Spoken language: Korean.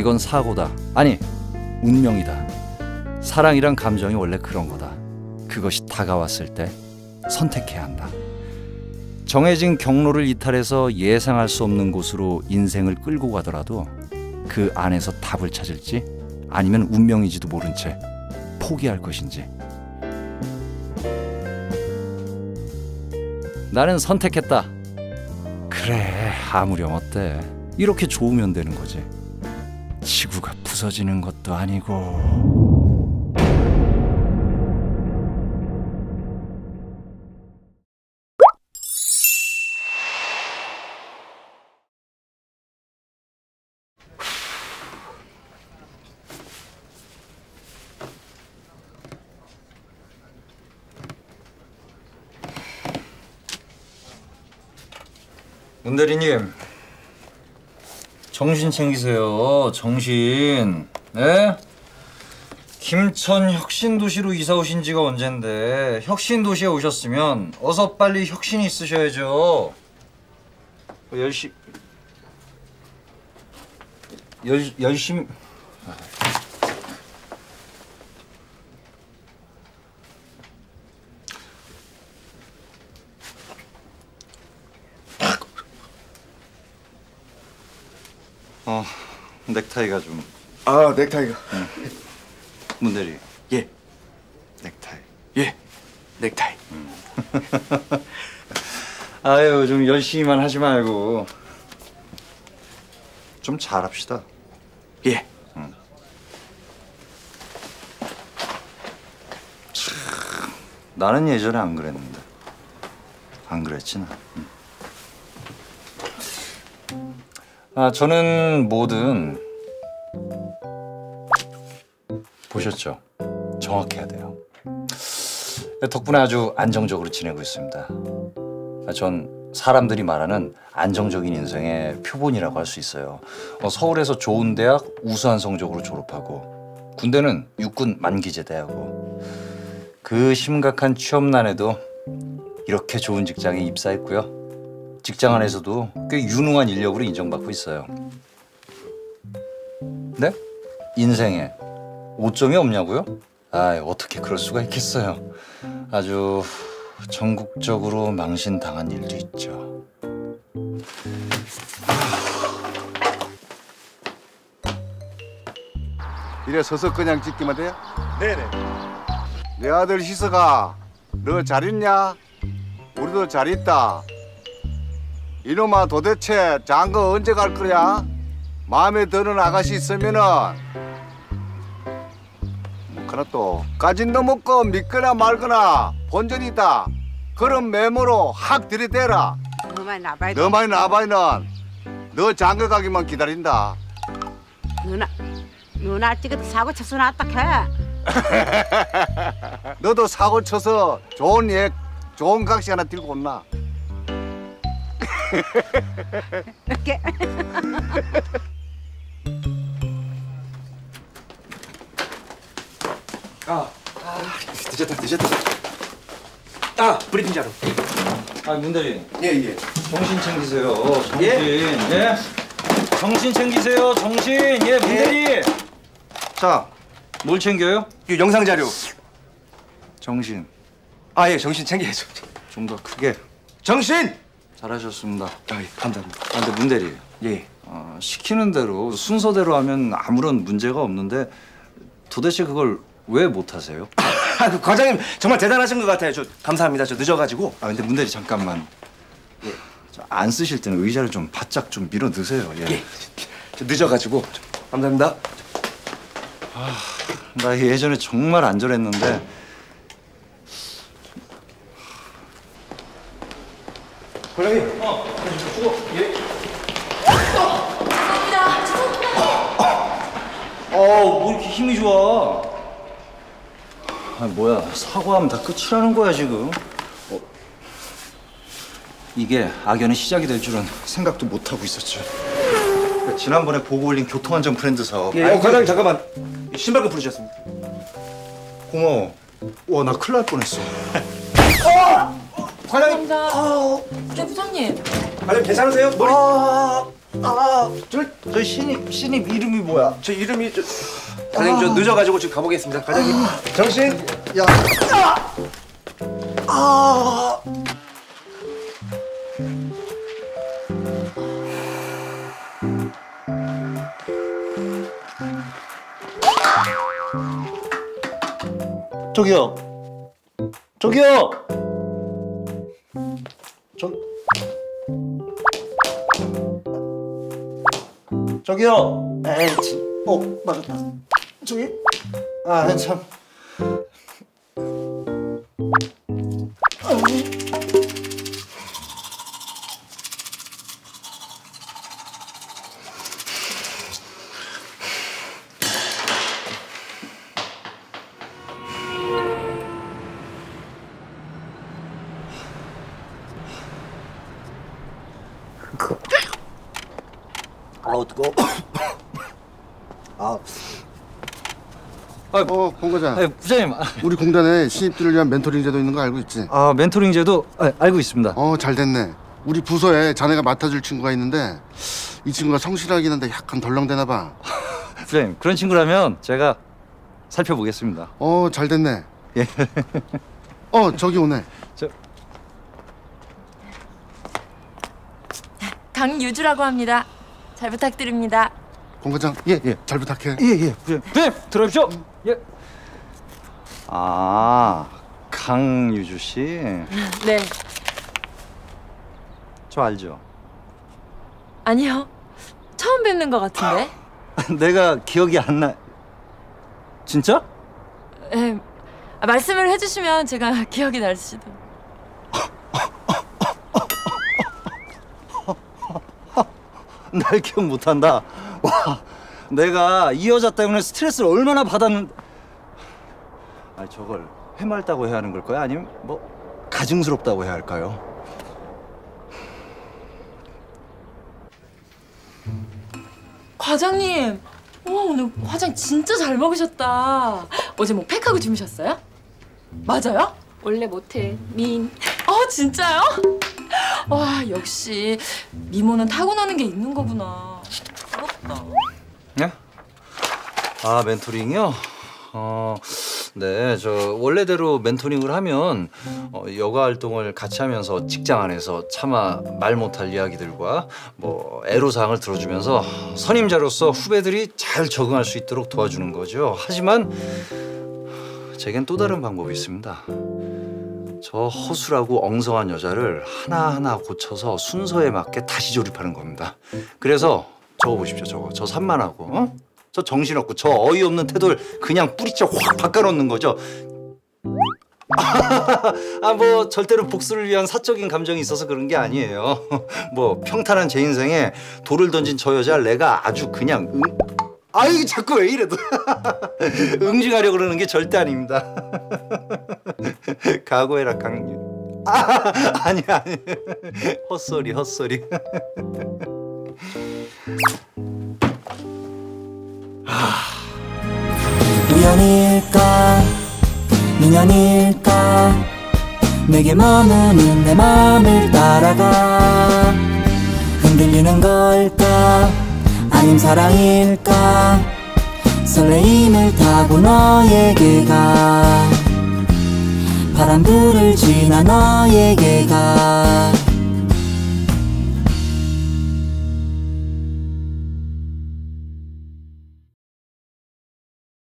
이건 사고다. 아니, 운명이다. 사랑이란 감정이 원래 그런 거다. 그것이 다가왔을 때 선택해야 한다. 정해진 경로를 이탈해서 예상할 수 없는 곳으로 인생을 끌고 가더라도 그 안에서 답을 찾을지 아니면 운명이지도 모른 채 포기할 것인지. 나는 선택했다. 그래, 아무렴 어때? 이렇게 좋으면 되는 거지. 지구가 부서지는 것도 아니고. 문 대리님 정신 챙기세요. 정신. 네? 김천 혁신도시로 이사 오신 지가 언젠데 혁신도시에 오셨으면 어서 빨리 혁신이 있으셔야죠. 열심 열, 열심히 어 넥타이가 좀 아 넥타이가. 문대리. 예. 넥타이. 예. 넥타이. 아유 좀 열심히만 하지 말고. 좀 잘합시다. 예. 나는 예전에 안 그랬는데. 안 그랬지 나? 응. 아 저는 뭐든 보셨죠 정확해야 돼요 덕분에 아주 안정적으로 지내고 있습니다 아, 전 사람들이 말하는 안정적인 인생의 표본이라고 할 수 있어요. 어, 서울에서 좋은 대학 우수한 성적으로 졸업하고 군대는 육군 만기 제대하고 그 심각한 취업난에도 이렇게 좋은 직장에 입사했고요. 직장 안에서도 꽤 유능한 인력으로 인정받고 있어요. 네? 인생에 오점이 없냐고요? 아, 어떻게 그럴 수가 있겠어요. 아주 전국적으로 망신당한 일도 있죠. 이래 서서 그냥 찍기만 돼요? 네네 내 아들 희서가 너잘 있냐? 우리도 잘 있다. 이놈아 도대체 장거 언제 갈 거야? 마음에 드는 아가씨 있으면은 뭐 그나 또 까진 너 먹고 믿거나 말거나 본전이다. 그런 메모로 확 들이대라. 너만 나봐야 돼. 너만이 나봐이는 너 장거 가기만 기다린다. 누나 누나 찍어도 사고 쳐서 나왔다 해. 너도 사고 쳐서 좋은 예 좋은 각시 하나 들고 온나. 이렇게. 아, 아 늦었다 늦었다 아 브리핑 자료 아, 문대리 예예 정신 챙기세요. 정신. 예? 정신 챙기세요. 정신. 예, 문대리. 자, 뭘 챙겨요? 이 영상 자료 정신. 아 예 정신 챙겨야죠 좀 더 크게. 정신 잘하셨습니다. 아 예 감사합니다 아, 근데 문대리. 예 어, 시키는 대로 순서대로 하면 아무런 문제가 없는데 도대체 그걸 왜 못하세요? 아, 그 과장님 정말 대단하신 것 같아요 저 감사합니다 저 늦어가지고 아 근데 문대리 잠깐만 예, 저안 쓰실 때는 의자를 좀 바짝 좀 밀어 넣으세요. 예. 예. 저 늦어가지고 감사합니다 나 예전에 정말 안 저랬는데 과장님 어, 뭐 이렇게 힘이 좋아? 아, 뭐야. 사과하면 다 끝이라는 거야, 지금. 어. 이게 악연의 시작이 될 줄은 생각도 못 하고 있었죠. 그러니까 지난번에 보고 올린 교통안전 브랜드 사업. 예, 어, 과장님 잠깐만 신발끈 부르셨습니다 고마워. 와, 나 큰일 날 뻔했어. 과장님 감사합니다. 네, 부장님. 과장님 괜찮으세요? 머리 아 저 저 신입 신입 이름이 뭐야? 저 이름이 저 과장님 저 늦어가지고 지금 가보겠습니다. 과장님. 정신. 야. 저기요. 저기요 저기요. 에이 참. 어 맞았다. 저기? 아참. 아 우 뜨거워 아 어, 공 과장. 아니, 부장님 아, 우리 공단에 신입들을 위한 멘토링 제도 있는 거 알고 있지? 아 멘토링 제도 아, 알고 있습니다 어, 잘 됐네. 우리 부서에 자네가 맡아줄 친구가 있는데 이 친구가 성실하긴 한데 약간 덜렁대나 봐. 부장님 그런 친구라면 제가 살펴보겠습니다 어, 잘 됐네. 예. 어, 저기 오네. 저 강유주라고 합니다. 잘 부탁드립니다. 공 과장, 예, 예, 잘 부탁해. 예 예 부장님 부장님 들어오십시오 예아 강유주 씨저 네. 알죠 아니요. 처음 뵙는 것 같은데. 내가 기억이 안 나 진짜 네. 아, 말씀을 해주시면 제가 기억이 날 수도. 날 기억 못한다 와 내가 이 여자 때문에 스트레스를 얼마나 받았는 아 저걸 해맑다고 해야 하는 걸까요 아니면 뭐 가증스럽다고 해야 할까요 과장님. 와 오늘 화장 진짜 잘 먹으셨다. 어제 뭐 팩하고 주무셨어요? 맞아요? 원래 못해 미인 어 진짜요? 와 역시 미모는 타고나는 게 있는 거구나. 부럽다. 네? 아 멘토링이요? 어, 네, 저 원래대로 멘토링을 하면 어, 여가 활동을 같이 하면서 직장 안에서 차마 말 못할 이야기들과 뭐 애로사항을 들어주면서 선임자로서 후배들이 잘 적응할 수 있도록 도와주는 거죠. 하지만 제겐 또 다른 방법이 있습니다. 저 허술하고 엉성한 여자를 하나하나 고쳐서 순서에 맞게 다시 조립하는 겁니다. 그래서 저거 보십시오, 저거. 저 산만하고, 어? 저 정신없고, 저 어이없는 태도를 그냥 뿌리째 확 바꿔놓는 거죠. 아, 뭐, 절대로 복수를 위한 사적인 감정이 있어서 그런 게 아니에요. 뭐, 평탄한 제 인생에 돌을 던진 저 여자를 내가 아주 그냥 응... 아이, 자꾸 왜 이래도. 응징하려고 그러는 게 절대 아닙니다. 각오해라, 강유. 아, 아니, 아니. 헛소리, 헛소리. 우연일까 인연일까 내게 머무는 내 맘을 따라가 흔들리는 걸까 아님 사랑일까 설레임을 타고 너에게 가 바람들을 지나 너에게 가